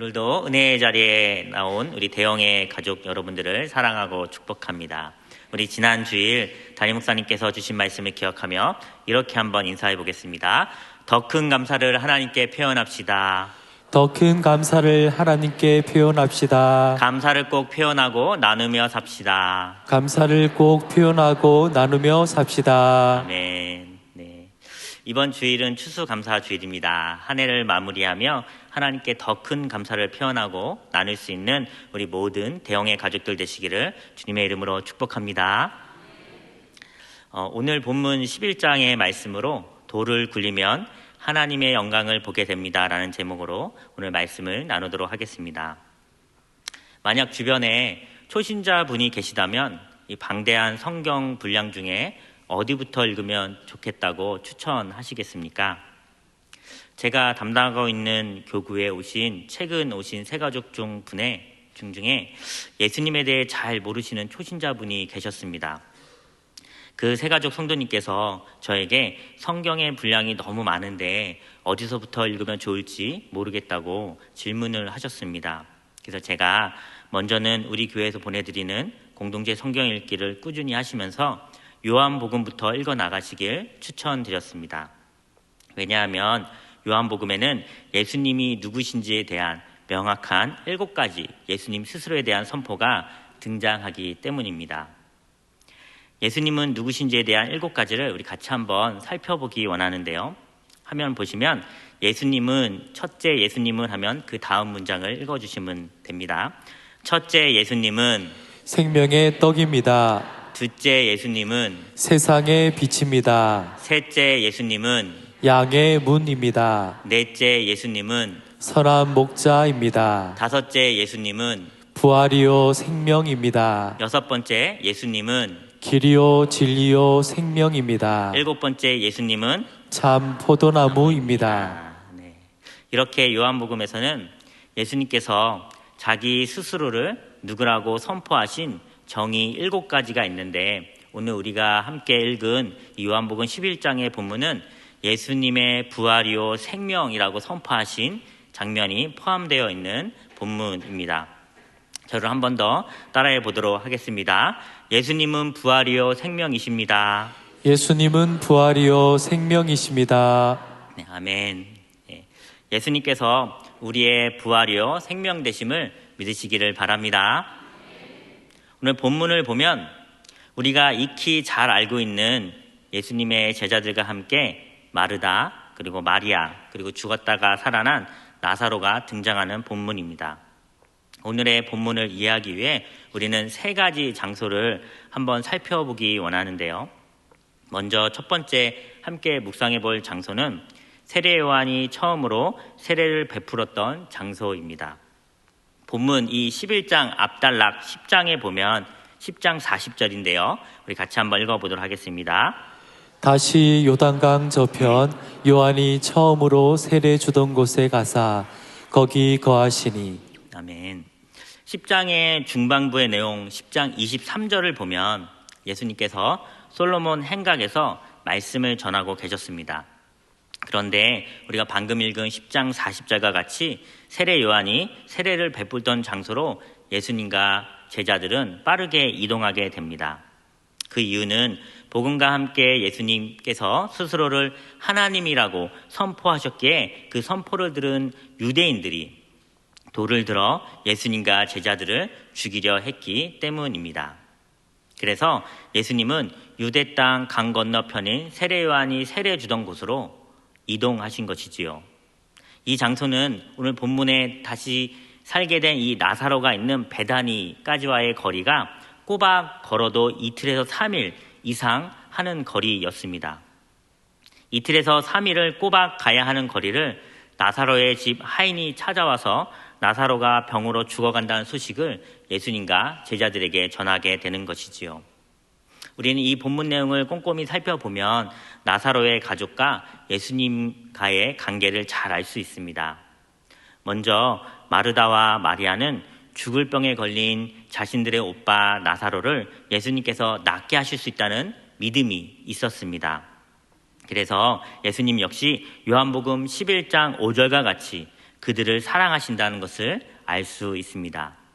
오늘도 은혜의 자리에 나온 우리 대영의 가족 여러분들을 사랑하고 축복합니다. 우리 지난 주일 담임 목사님께서 주신 말씀을 기억하며 이렇게 한번 인사해 보겠습니다. 더 큰 감사를 하나님께 표현합시다. 더 큰 감사를 하나님께 표현합시다. 감사를 꼭 표현하고 나누며 삽시다. 감사를 꼭 표현하고 나누며 삽시다. 아멘. 네. 이번 주일은 추수감사 주일입니다. 한 해를 마무리하며 하나님께 더 큰 감사를 표현하고 나눌 수 있는 우리 모든 대형의 가족들 되시기를 주님의 이름으로 축복합니다. 어, 오늘 본문 11장의 말씀으로 돌을 굴리면 하나님의 영광을 보게 됩니다 라는 제목으로 오늘 말씀을 나누도록 하겠습니다. 만약 주변에 초신자 분이 계시다면 이 방대한 성경 분량 중에 어디부터 읽으면 좋겠다고 추천하시겠습니까? 제가 담당하고 있는 교구에 오신 최근 오신 세 가족 중 분의 중 중에 예수님에 대해 잘 모르시는 초신자분이 계셨습니다. 그세 가족 성도님께서 저에게 성경의 분량이 너무 많은데 어디서부터 읽으면 좋을지 모르겠다고 질문을 하셨습니다. 그래서 제가 먼저는 우리 교회에서 보내드리는 공동체 성경 읽기를 꾸준히 하시면서 요한복음부터 읽어 나가시길 추천드렸습니다. 왜냐하면 요한복음에는 예수님이 누구신지에 대한 명확한 일곱 가지 예수님 스스로에 대한 선포가 등장하기 때문입니다. 예수님은 누구신지에 대한 일곱 가지를 우리 같이 한번 살펴보기 원하는데요. 화면 보시면 예수님은 첫째 예수님은 하면 그 다음 문장을 읽어주시면 됩니다. 첫째 예수님은 생명의 떡입니다. 둘째 예수님은 세상의 빛입니다. 셋째 예수님은 양의 문입니다. 넷째 예수님은 선한 목자입니다. 다섯째 예수님은 부활이요 생명입니다. 여섯 번째 예수님은 길이요 진리요 생명입니다. 일곱 번째 예수님은 참 포도나무입니다. 아, 네. 이렇게 요한복음에서는 예수님께서 자기 스스로를 누구라고 선포하신 정의 일곱 가지가 있는데 오늘 우리가 함께 읽은 이 요한복음 11장의 본문은 예수님의 부활이요 생명이라고 선포하신 장면이 포함되어 있는 본문입니다. 저를 한 번 더 따라해 보도록 하겠습니다. 예수님은 부활이요 생명이십니다. 예수님은 부활이요 생명이십니다. 네, 아멘. 예, 예수님께서 우리의 부활이요 생명 되심을 믿으시기를 바랍니다. 오늘 본문을 보면 우리가 익히 잘 알고 있는 예수님의 제자들과 함께 마르다 그리고 마리아 그리고 죽었다가 살아난 나사로가 등장하는 본문입니다. 오늘의 본문을 이해하기 위해 우리는 세 가지 장소를 한번 살펴보기 원하는데요. 먼저 첫 번째 함께 묵상해 볼 장소는 세례 요한이 처음으로 세례를 베풀었던 장소입니다. 본문 이 11장 앞단락 10장에 보면 10장 40절인데요. 우리 같이 한번 읽어보도록 하겠습니다. 다시 요단강 저편 요한이 처음으로 세례 주던 곳에 가사 거기 거하시니 아멘. 10장의 중반부의 내용 10장 23절을 보면 예수님께서 솔로몬 행각에서 말씀을 전하고 계셨습니다. 그런데 우리가 방금 읽은 10장 40절과 같이 세례 요한이 세례를 베풀던 장소로 예수님과 제자들은 빠르게 이동하게 됩니다. 그 이유는 복음과 함께 예수님께서 스스로를 하나님이라고 선포하셨기에 그 선포를 들은 유대인들이 돌을 들어 예수님과 제자들을 죽이려 했기 때문입니다. 그래서 예수님은 유대 땅 강 건너편인 세례 요한이 세례 주던 곳으로 이동하신 것이지요. 이 장소는 오늘 본문에 다시 살게 된 이 나사로가 있는 베다니까지와의 거리가 꼬박 걸어도 이틀에서 3일 이상 하는 거리였습니다. 이틀에서 3일을 꼬박 가야 하는 거리를 나사로의 집 하인이 찾아와서 나사로가 병으로 죽어간다는 소식을 예수님과 제자들에게 전하게 되는 것이지요. 우리는 이 본문 내용을 꼼꼼히 살펴보면 나사로의 가족과 예수님과의 관계를 잘 알 수 있습니다. 먼저 마르다와 마리아는 죽을 병에 걸린 자신들의 오빠 나사로를 예수님께서 낫게 하실 수 있다는 믿음이 있었습니다. 그래서 예수님 역시 요한복음 11장 5절과 같이 그들을 사랑하신다는 것을 알 수 있습니다.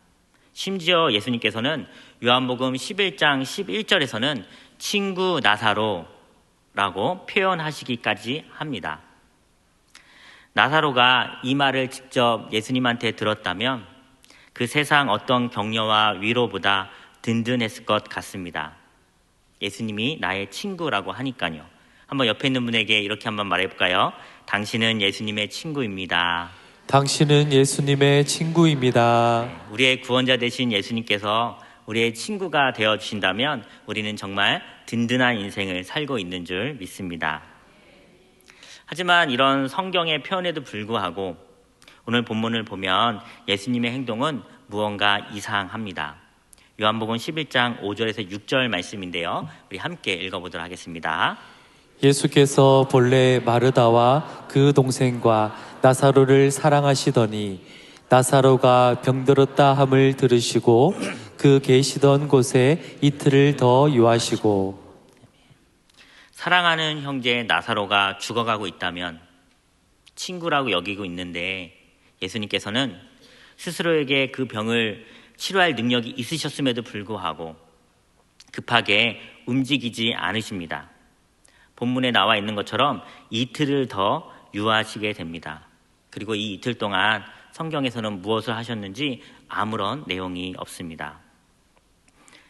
심지어 예수님께서는 요한복음 11장 11절에서는 친구 나사로라고 표현하시기까지 합니다. 나사로가 이 말을 직접 예수님한테 들었다면 그 세상 어떤 격려와 위로보다 든든했을 것 같습니다. 예수님이 나의 친구라고 하니까요. 한번 옆에 있는 분에게 이렇게 한번 말해볼까요? 당신은 예수님의 친구입니다. 당신은 예수님의 친구입니다. 우리의 구원자 되신 예수님께서 우리의 친구가 되어 주신다면 우리는 정말 든든한 인생을 살고 있는 줄 믿습니다. 하지만 이런 성경의 표현에도 불구하고 오늘 본문을 보면 예수님의 행동은 무언가 이상합니다. 요한복음 11장 5절에서 6절 말씀인데요. 우리 함께 읽어보도록 하겠습니다. 예수께서 본래 마르다와 그 동생과 나사로를 사랑하시더니 나사로가 병들었다 함을 들으시고 그 계시던 곳에 이틀을 더 유하시고 사랑하는 형제 나사로가 죽어가고 있다면 친구라고 여기고 있는데 예수님께서는 스스로에게 그 병을 치료할 능력이 있으셨음에도 불구하고 급하게 움직이지 않으십니다. 본문에 나와 있는 것처럼 이틀을 더 유하시게 됩니다. 그리고 이 이틀 동안 성경에서는 무엇을 하셨는지 아무런 내용이 없습니다.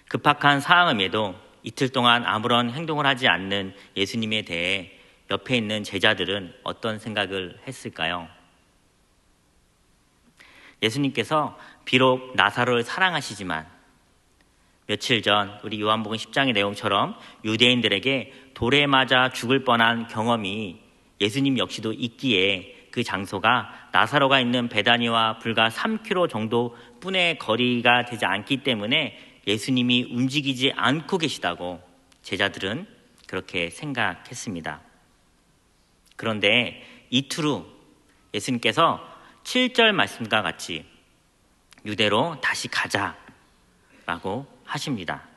급박한 상황임에도 이틀 동안 아무런 행동을 하지 않는 예수님에 대해 옆에 있는 제자들은 어떤 생각을 했을까요? 예수님께서 비록 나사로를 사랑하시지만 며칠 전 우리 요한복음 10장의 내용처럼 유대인들에게 돌에 맞아 죽을 뻔한 경험이 예수님 역시도 있기에 그 장소가 나사로가 있는 베다니와 불과 3km 정도 뿐의 거리가 되지 않기 때문에 예수님이 움직이지 않고 계시다고 제자들은 그렇게 생각했습니다. 그런데 이틀 후 예수님께서 7절 말씀과 같이 유대로 다시 가자 라고 하십니다.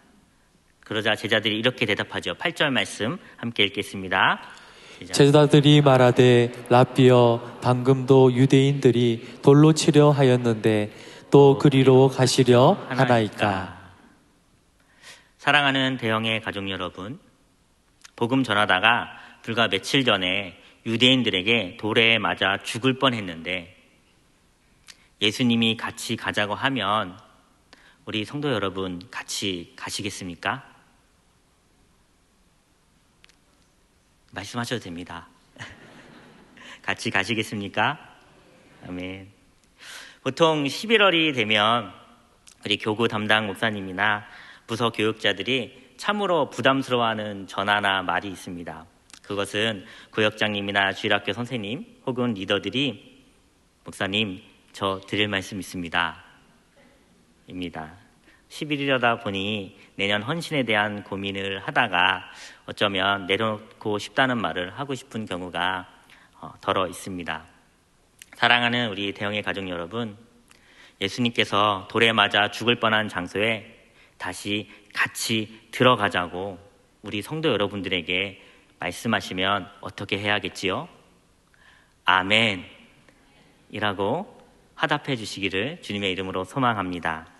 그러자 제자들이 이렇게 대답하죠. 8절 말씀 함께 읽겠습니다. 제자들이 말하되 라비어 방금도 유대인들이 돌로 치려 하였는데 또 그리로 가시려 하나이까 사랑하는 대형의 가족 여러분, 복음 전하다가 불과 며칠 전에 유대인들에게 돌에 맞아 죽을 뻔했는데 예수님이 같이 가자고 하면 우리 성도 여러분 같이 가시겠습니까? 말씀하셔도 됩니다. 같이 가시겠습니까? 아멘. 보통 11월이 되면 우리 교구 담당 목사님이나 부서 교육자들이 참으로 부담스러워하는 전화나 말이 있습니다. 그것은 구역장님이나 주일학교 선생님 혹은 리더들이 목사님 저 드릴 말씀 있습니다. 입니다. 11일이다 보니 내년 헌신에 대한 고민을 하다가 어쩌면 내려놓고 싶다는 말을 하고 싶은 경우가 어, 덜어 있습니다. 사랑하는 우리 대형의 가족 여러분, 예수님께서 돌에 맞아 죽을 뻔한 장소에 다시 같이 들어가자고 우리 성도 여러분들에게 말씀하시면 어떻게 해야겠지요? 아멘. 이라고 화답해 주시기를 주님의 이름으로 소망합니다.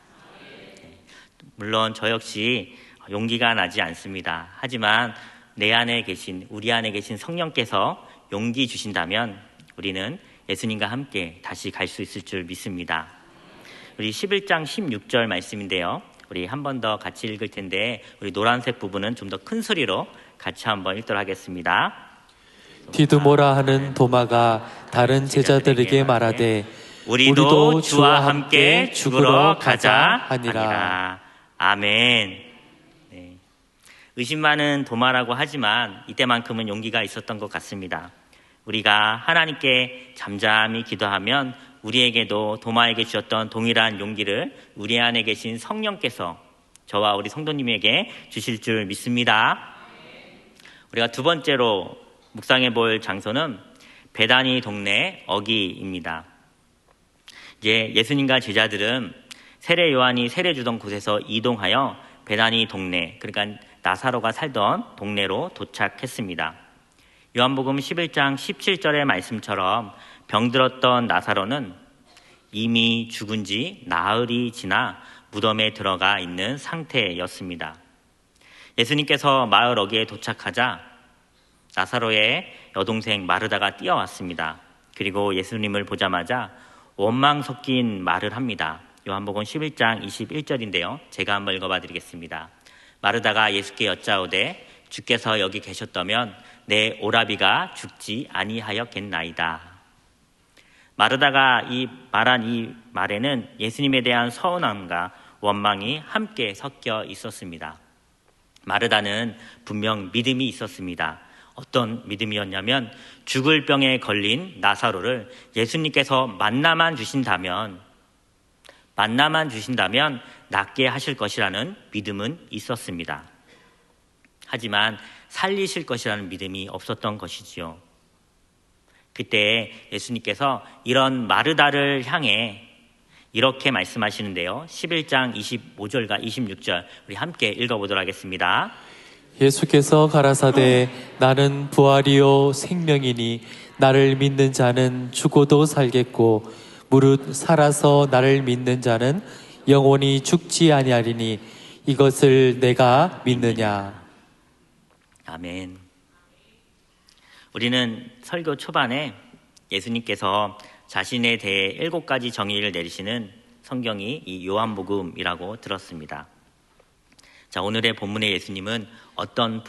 물론 저 역시 용기가 나지 않습니다. 하지만 내 안에 계신, 우리 안에 계신 성령께서 용기 주신다면 우리는 예수님과 함께 다시 갈 수 있을 줄 믿습니다. 우리 11장 16절 말씀인데요. 우리 한 번 더 같이 읽을 텐데 우리 노란색 부분은 좀 더 큰 소리로 같이 한번 읽도록 하겠습니다. 디드모라 하는 도마가 다른 제자들에게 말하되 우리도 주와 함께 죽으러 가자 하니라. 아멘. 네. 의심 많은 도마라고 하지만 이때만큼은 용기가 있었던 것 같습니다. 우리가 하나님께 잠잠히 기도하면 우리에게도 도마에게 주셨던 동일한 용기를 우리 안에 계신 성령께서 저와 우리 성도님에게 주실 줄 믿습니다. 우리가 두 번째로 묵상해 볼 장소는 베다니 동네 어기입니다. 이제 예수님과 제자들은 세례 요한이 세례 주던 곳에서 이동하여 베다니 동네, 그러니까 나사로가 살던 동네로 도착했습니다. 요한복음 11장 17절의 말씀처럼 병들었던 나사로는 이미 죽은 지 나흘이 지나 무덤에 들어가 있는 상태였습니다. 예수님께서 마을 어귀에 도착하자 나사로의 여동생 마르다가 뛰어왔습니다. 그리고 예수님을 보자마자 원망 섞인 말을 합니다. 요한복음 11장 21절인데요. 제가 한번 읽어봐 드리겠습니다. 마르다가 예수께 여짜오되 주께서 여기 계셨다면 내 오라비가 죽지 아니하였겠나이다. 마르다가 이 말한 이 말에는 예수님에 대한 서운함과 원망이 함께 섞여 있었습니다. 마르다는 분명 믿음이 있었습니다. 어떤 믿음이었냐면 죽을 병에 걸린 나사로를 예수님께서 만나만 주신다면 만나만 주신다면 낫게 하실 것이라는 믿음은 있었습니다. 하지만 살리실 것이라는 믿음이 없었던 것이지요. 그때 예수님께서 이런 마르다를 향해 이렇게 말씀하시는데요. 11장 25절과 26절 우리 함께 읽어보도록 하겠습니다. 예수께서 가라사대 나는 부활이요 생명이니 나를 믿는 자는 죽어도 살겠고 무릇 살아서 나를 믿는 자는 영원히 죽지 아니하리니 이것을 내가 믿느냐 아멘. 우리는 설교 초반에 예수님께서 자신에 대해 일곱 가지 정의를 내리시는 성경이 이 요한복음이라고 들었습니다. 자, 오늘의 본문의 예수님은 어떤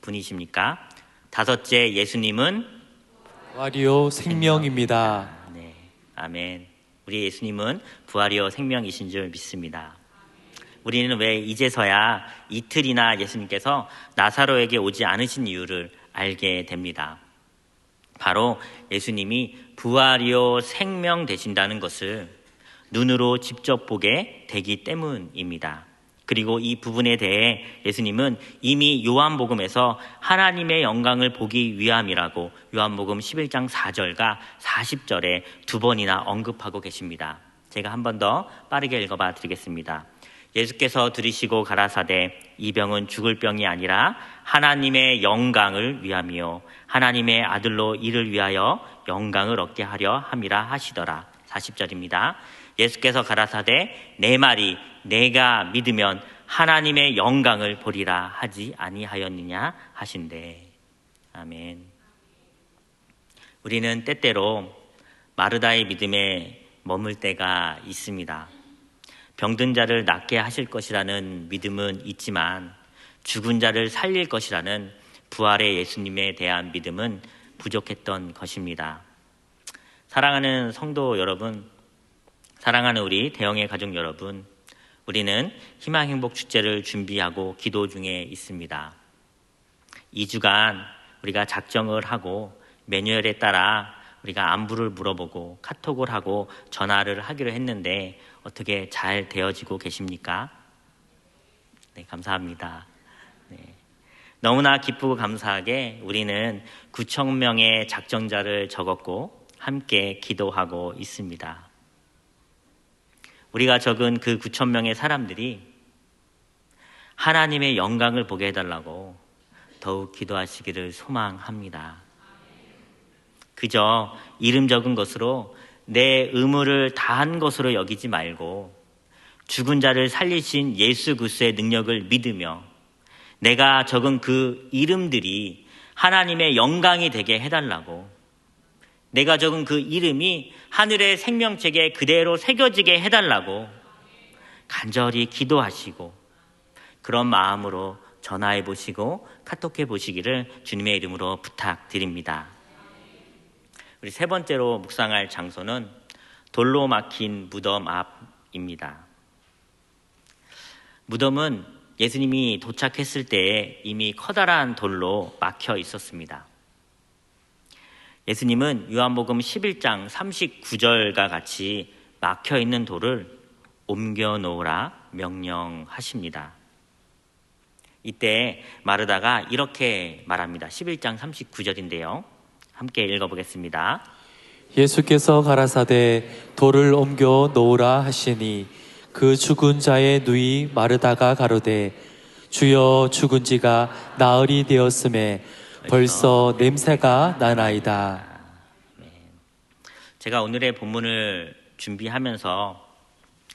분이십니까? 다섯째 예수님은 부활이요 생명입니다 네, 아멘. 우리 예수님은 부활이요 생명이신 줄 믿습니다. 우리는 왜 이제서야 이틀이나 예수님께서 나사로에게 오지 않으신 이유를 알게 됩니다. 바로 예수님이 부활이요 생명 되신다는 것을 눈으로 직접 보게 되기 때문입니다. 그리고 이 부분에 대해 예수님은 이미 요한복음에서 하나님의 영광을 보기 위함이라고 요한복음 11장 4절과 40절에 두 번이나 언급하고 계십니다. 제가 한 번 더 빠르게 읽어봐 드리겠습니다. 예수께서 들으시고 가라사대 이 병은 죽을 병이 아니라 하나님의 영광을 위함이요 하나님의 아들로 이를 위하여 영광을 얻게 하려 함이라 하시더라. 40절입니다. 예수께서 가라사대 내 말이 내가 믿으면 하나님의 영광을 보리라 하지 아니하였느냐 하신대. 아멘. 우리는 때때로 마르다의 믿음에 머물 때가 있습니다. 병든 자를 낫게 하실 것이라는 믿음은 있지만 죽은 자를 살릴 것이라는 부활의 예수님에 대한 믿음은 부족했던 것입니다. 사랑하는 성도 여러분, 사랑하는 우리 대형의 가족 여러분, 우리는 희망 행복 축제를 준비하고 기도 중에 있습니다. 2주간 우리가 작정을 하고 매뉴얼에 따라 우리가 안부를 물어보고 카톡을 하고 전화를 하기로 했는데 어떻게 잘 되어지고 계십니까? 네, 감사합니다. 네. 너무나 기쁘고 감사하게 우리는 9천 명의 작정자를 적었고 함께 기도하고 있습니다. 우리가 적은 그 9천 명의 사람들이 하나님의 영광을 보게 해달라고 더욱 기도하시기를 소망합니다. 그저 이름 적은 것으로 내 의무를 다한 것으로 여기지 말고 죽은 자를 살리신 예수 그리스도의 능력을 믿으며 내가 적은 그 이름들이 하나님의 영광이 되게 해달라고 내가 적은 그 이름이 하늘의 생명책에 그대로 새겨지게 해달라고 간절히 기도하시고 그런 마음으로 전화해 보시고 카톡해 보시기를 주님의 이름으로 부탁드립니다. 우리 세 번째로 묵상할 장소는 돌로 막힌 무덤 앞입니다. 무덤은 예수님이 도착했을 때 이미 커다란 돌로 막혀 있었습니다. 예수님은 요한복음 11장 39절과 같이 막혀 있는 돌을 옮겨 놓으라 명령하십니다. 이때 마르다가 이렇게 말합니다. 11장 39절인데요. 함께 읽어보겠습니다. 예수께서 가라사대 돌을 옮겨 놓으라 하시니 그 죽은 자의 누이 마르다가 가로되 주여 죽은 지가 나흘이 되었음에 벌써 냄새가 나나이다. 제가 오늘의 본문을 준비하면서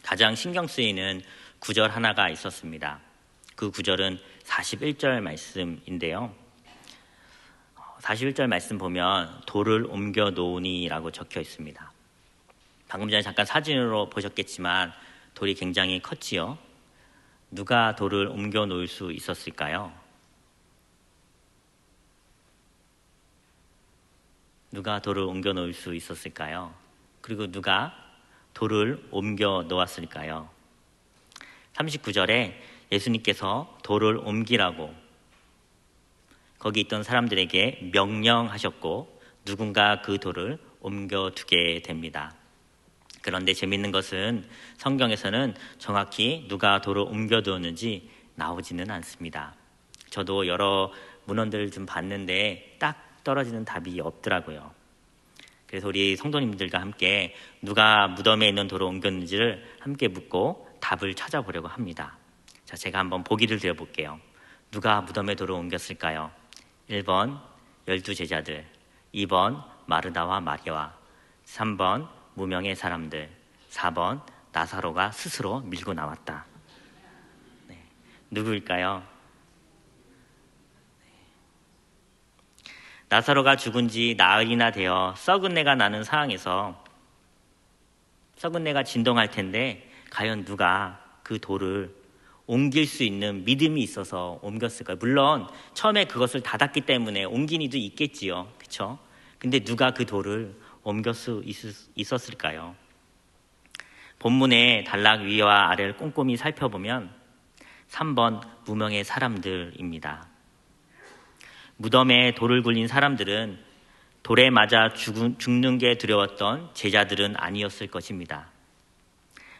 가장 신경 쓰이는 구절 하나가 있었습니다. 그 구절은 41절 말씀인데요. 41절 말씀 보면 돌을 옮겨 놓으니라고 적혀 있습니다. 방금 전에 잠깐 사진으로 보셨겠지만 돌이 굉장히 컸지요. 누가 돌을 옮겨 놓을 수 있었을까요? 누가 돌을 옮겨 놓을 수 있었을까요? 그리고 누가 돌을 옮겨 놓았을까요? 39절에 예수님께서 돌을 옮기라고 거기 있던 사람들에게 명령하셨고 누군가 그 돌을 옮겨두게 됩니다. 그런데 재밌는 것은 성경에서는 정확히 누가 돌을 옮겨두었는지 나오지는 않습니다. 저도 여러 문헌들을 좀 봤는데 딱 떨어지는 답이 없더라고요. 그래서 우리 성도님들과 함께 누가 무덤에 있는 돌을 옮겼는지를 함께 묻고 답을 찾아보려고 합니다. 자, 제가 한번 보기를 드려볼게요. 누가 무덤에 돌을 옮겼을까요? 1번 열두 제자들, 2번 마르다와 마리아와 3번 무명의 사람들, 4번 나사로가 스스로 밀고 나왔다. 네, 누구일까요? 나사로가 죽은 지 나흘이나 되어 썩은 내가 나는 상황에서 썩은 내가 진동할 텐데 과연 누가 그 돌을 옮길 수 있는 믿음이 있어서 옮겼을까요? 물론 처음에 그것을 닫았기 때문에 옮긴 이도 있겠지요. 그렇죠? 근데 누가 그 돌을 옮길 수 있, 었을까요 본문의 단락 위와 아래를 꼼꼼히 살펴보면 3번 무명의 사람들입니다. 무덤에 돌을 굴린 사람들은 돌에 맞아 죽는 게 두려웠던 제자들은 아니었을 것입니다.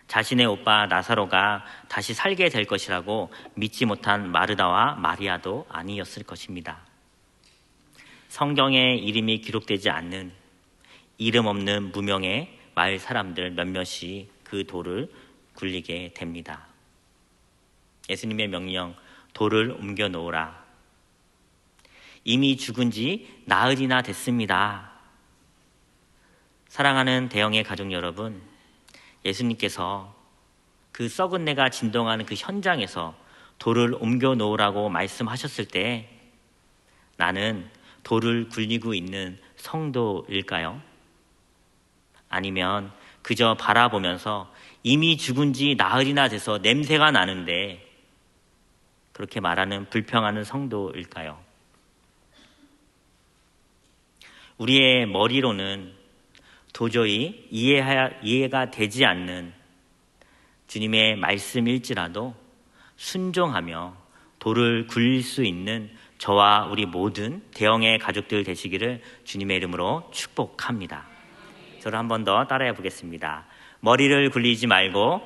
자신의 오빠 나사로가 다시 살게 될 것이라고 믿지 못한 마르다와 마리아도 아니었을 것입니다. 성경에 이름이 기록되지 않는 이름 없는 무명의 마을 사람들 몇몇이 그 돌을 굴리게 됩니다. 예수님의 명령, 돌을 옮겨 놓으라. 이미 죽은 지 나흘이나 됐습니다. 사랑하는 대형의 가족 여러분, 예수님께서 그 썩은 내가 진동하는 그 현장에서 돌을 옮겨 놓으라고 말씀하셨을 때 나는 돌을 굴리고 있는 성도일까요? 아니면 그저 바라보면서 이미 죽은 지 나흘이나 돼서 냄새가 나는데 그렇게 말하는 불평하는 성도일까요? 우리의 머리로는 도저히 이해가 되지 않는 주님의 말씀일지라도 순종하며 돌을 굴릴 수 있는 저와 우리 모든 대형의 가족들 되시기를 주님의 이름으로 축복합니다. 저를 한 번 더 따라해 보겠습니다. 머리를 굴리지 말고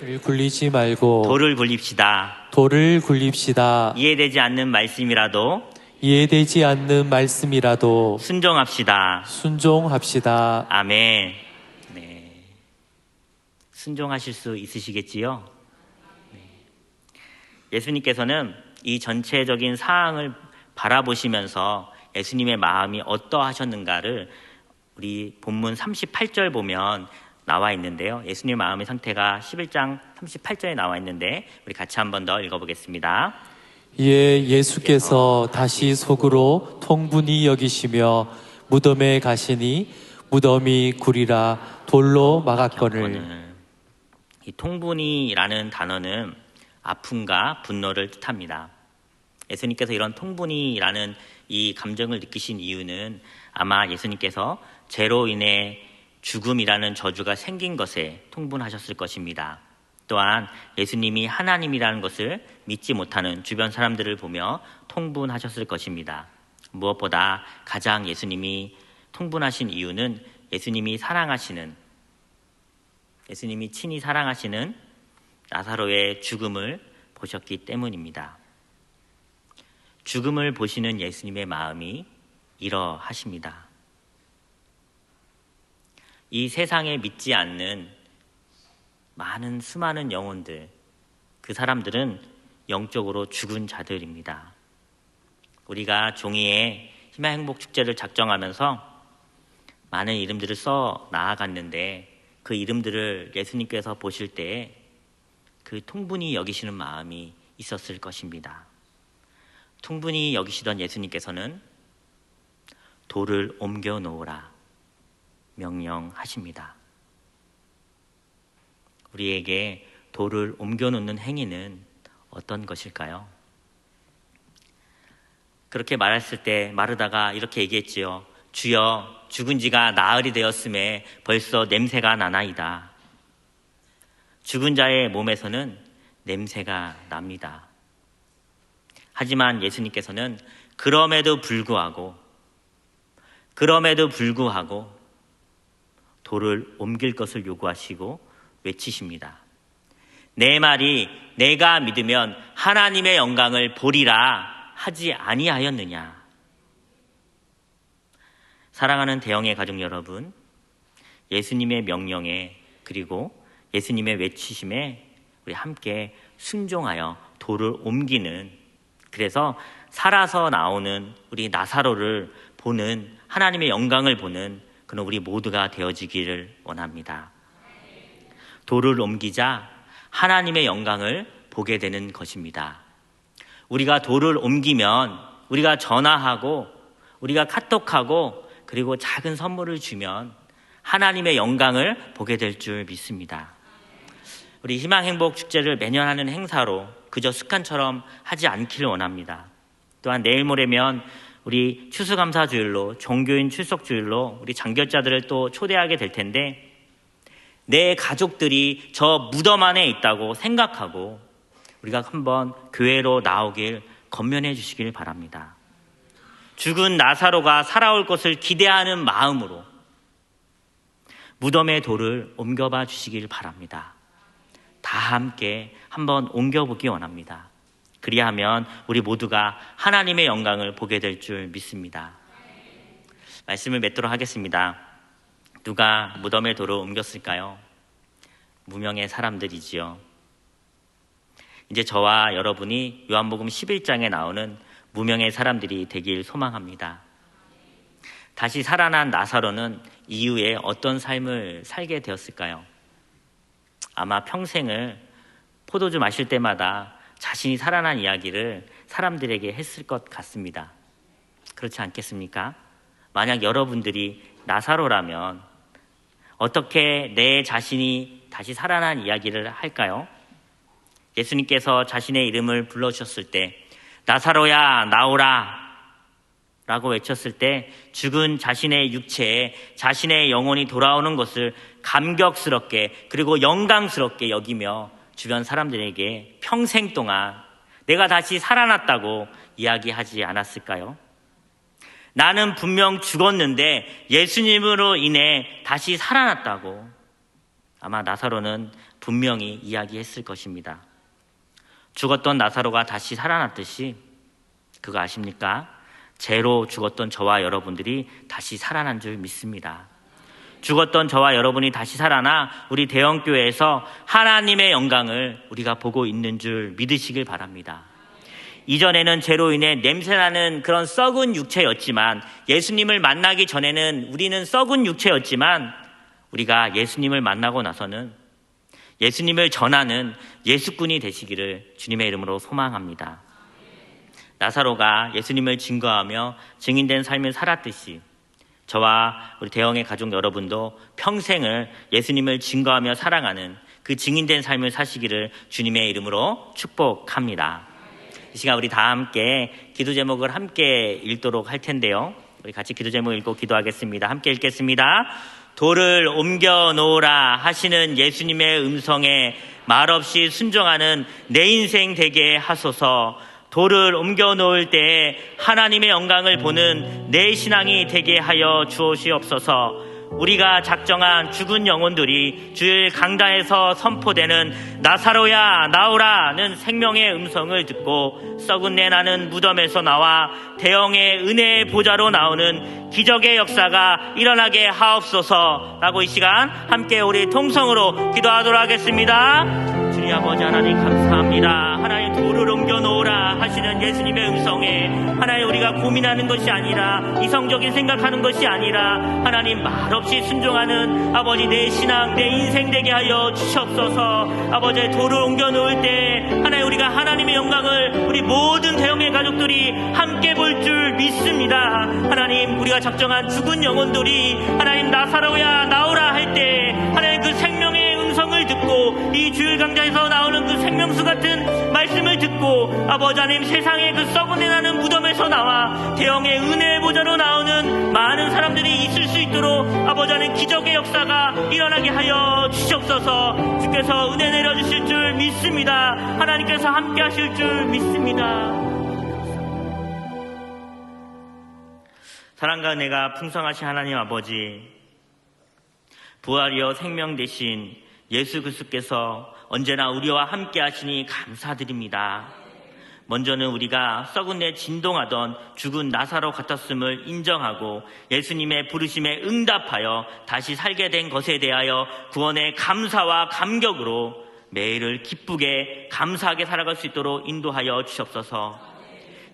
머리를 굴리지 말고 돌을 굴립시다. 돌을 굴립시다. 이해되지 않는 말씀이라도 이해되지 않는 말씀이라도 순종합시다. 순종합시다. 아멘. 네. 순종하실 수 있으시겠지요? 네. 예수님께서는 이 전체적인 사항을 바라보시면서 예수님의 마음이 어떠하셨는가를 우리 본문 38절 보면 나와 있는데요. 예수님 마음의 상태가 11장 38절에 나와 있는데 우리 같이 한번 더 읽어보겠습니다. 이에 예수께서 다시 속으로 통분히 여기시며 무덤에 가시니 무덤이 구리라 돌로 막았거늘 이 통분이라는 단어는 아픔과 분노를 뜻합니다. 예수님께서 이런 통분이라는 이 감정을 느끼신 이유는 아마 예수님께서 죄로 인해 죽음이라는 저주가 생긴 것에 통분하셨을 것입니다. 또한 예수님이 하나님이라는 것을 믿지 못하는 주변 사람들을 보며 통분하셨을 것입니다. 무엇보다 가장 예수님이 통분하신 이유는 예수님이 사랑하시는 예수님이 친히 사랑하시는 나사로의 죽음을 보셨기 때문입니다. 죽음을 보시는 예수님의 마음이 이러하십니다. 이 세상에 믿지 않는 많은 수많은 영혼들, 그 사람들은 영적으로 죽은 자들입니다. 우리가 종이에 희망 행복 축제를 작정하면서 많은 이름들을 써 나아갔는데 그 이름들을 예수님께서 보실 때 그 통분히 여기시는 마음이 있었을 것입니다. 통분히 여기시던 예수님께서는 돌을 옮겨 놓으라 명령하십니다. 우리에게 돌을 옮겨 놓는 행위는 어떤 것일까요? 그렇게 말했을 때 마르다가 이렇게 얘기했지요. 주여 죽은 지가 나흘이 되었음에 벌써 냄새가 나나이다. 죽은 자의 몸에서는 냄새가 납니다. 하지만 예수님께서는 그럼에도 불구하고 그럼에도 불구하고 돌을 옮길 것을 요구하시고 외치십니다. 내 말이 내가 믿으면 하나님의 영광을 보리라 하지 아니하였느냐. 사랑하는 대형의 가족 여러분, 예수님의 명령에 그리고 예수님의 외치심에 우리 함께 순종하여 돌을 옮기는 그래서 살아서 나오는 우리 나사로를 보는 하나님의 영광을 보는 그런 우리 모두가 되어지기를 원합니다. 돌을 옮기자 하나님의 영광을 보게 되는 것입니다. 우리가 돌을 옮기면 우리가 전화하고 우리가 카톡하고 그리고 작은 선물을 주면 하나님의 영광을 보게 될 줄 믿습니다. 우리 희망 행복 축제를 매년 하는 행사로 그저 습관처럼 하지 않기를 원합니다. 또한 내일 모레면 우리 추수감사 주일로 종교인 출석 주일로 우리 장결자들을 또 초대하게 될 텐데 내 가족들이 저 무덤 안에 있다고 생각하고 우리가 한번 교회로 나오길 건면해 주시길 바랍니다. 죽은 나사로가 살아올 것을 기대하는 마음으로 무덤의 돌을 옮겨봐 주시길 바랍니다. 다 함께 한번 옮겨보기 원합니다. 그리하면 우리 모두가 하나님의 영광을 보게 될 줄 믿습니다. 말씀을 맺도록 하겠습니다. 누가 무덤의 돌을 옮겼을까요? 무명의 사람들이지요. 이제 저와 여러분이 요한복음 11장에 나오는 무명의 사람들이 되길 소망합니다. 다시 살아난 나사로는 이후에 어떤 삶을 살게 되었을까요? 아마 평생을 포도주 마실 때마다 자신이 살아난 이야기를 사람들에게 했을 것 같습니다. 그렇지 않겠습니까? 만약 여러분들이 나사로라면 어떻게 내 자신이 다시 살아난 이야기를 할까요? 예수님께서 자신의 이름을 불러주셨을 때 나사로야 나오라 라고 외쳤을 때 죽은 자신의 육체에 자신의 영혼이 돌아오는 것을 감격스럽게 그리고 영광스럽게 여기며 주변 사람들에게 평생 동안 내가 다시 살아났다고 이야기하지 않았을까요? 나는 분명 죽었는데 예수님으로 인해 다시 살아났다고 아마 나사로는 분명히 이야기했을 것입니다. 죽었던 나사로가 다시 살아났듯이 그거 아십니까? 죄로 죽었던 저와 여러분들이 다시 살아난 줄 믿습니다. 죽었던 저와 여러분이 다시 살아나 우리 대형교회에서 하나님의 영광을 우리가 보고 있는 줄 믿으시길 바랍니다. 이전에는 죄로 인해 냄새나는 그런 썩은 육체였지만 예수님을 만나기 전에는 우리는 썩은 육체였지만 우리가 예수님을 만나고 나서는 예수님을 전하는 예수꾼이 되시기를 주님의 이름으로 소망합니다. 나사로가 예수님을 증거하며 증인된 삶을 살았듯이 저와 우리 대형의 가족 여러분도 평생을 예수님을 증거하며 사랑하는 그 증인된 삶을 사시기를 주님의 이름으로 축복합니다. 이 시간 우리 다 함께 기도 제목을 함께 읽도록 할 텐데요. 우리 같이 기도 제목 읽고 기도하겠습니다. 함께 읽겠습니다. 돌을 옮겨 놓으라 하시는 예수님의 음성에 말없이 순종하는 내 인생 되게 하소서. 돌을 옮겨 놓을 때 하나님의 영광을 보는 내 신앙이 되게 하여 주옵시옵소서. 우리가 작정한 죽은 영혼들이 주일 강단에서 선포되는 나사로야 나오라는 생명의 음성을 듣고 썩은 내 나는 무덤에서 나와 대형의 은혜의 보좌로 나오는 기적의 역사가 일어나게 하옵소서라고 이 시간 함께 우리 통성으로 기도하도록 하겠습니다. 주님 아버지 하나님 감사합니다. 하나님 돌을 옮겨 놓으라 하시는 예수님의 음성에 하나님 우리가 고민하는 것이 아니라 이성적인 생각하는 것이 아니라 하나님 말없이 순종하는 아버지 내 신앙 내 인생 되게 하여 주시옵소서 아버지 돌을 옮겨 놓을 때 하나님 우리가 하나님의 영광을 우리 모든 대형의 가족들이 함께 볼 줄 믿습니다. 하나님 우리가 작정한 죽은 영혼들이 하나님 나사로야 나오라 할 때 하나님 그 생명의 음성을 듣고 이 주일 강좌에서 나오는 그 생명수 같은 말씀을 듣고 아버지 하나님 세상의 그 썩은 내 나는 무덤에서 나와 대형의 은혜의 보좌로 나오는 많은 사람들이 있을 수 있도록 아버지 하나님 기적의 역사가 일어나게 하여 주시옵소서. 주께서 은혜 내려주실 줄 믿습니다. 하나님께서 함께 하실 줄 믿습니다. 사랑과 은혜가 풍성하신 하나님 아버지 부활이여 생명 대신 예수 그리스도께서 언제나 우리와 함께 하시니 감사드립니다. 먼저는 우리가 썩은 내 진동하던 죽은 나사로 같았음을 인정하고 예수님의 부르심에 응답하여 다시 살게 된 것에 대하여 구원의 감사와 감격으로 매일을 기쁘게 감사하게 살아갈 수 있도록 인도하여 주시옵소서.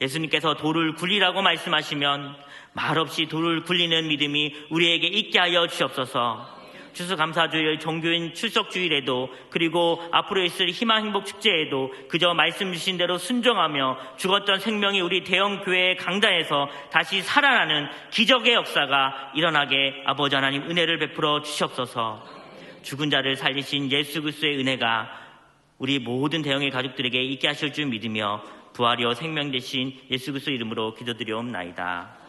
예수님께서 돌을 굴리라고 말씀하시면 말없이 돌을 굴리는 믿음이 우리에게 있게 하여 주시옵소서. 추수감사주일 종교인 출석주일에도 그리고 앞으로 있을 희망 행복 축제에도 그저 말씀 주신 대로 순종하며 죽었던 생명이 우리 대형 교회의 강단에서 다시 살아나는 기적의 역사가 일어나게 아버지 하나님 은혜를 베풀어 주시옵소서. 죽은 자를 살리신 예수 그리스도의 은혜가 우리 모든 대형의 가족들에게 있게 하실 줄 믿으며 부활이여 생명 되신 예수 그리스도 이름으로 기도드리옵나이다.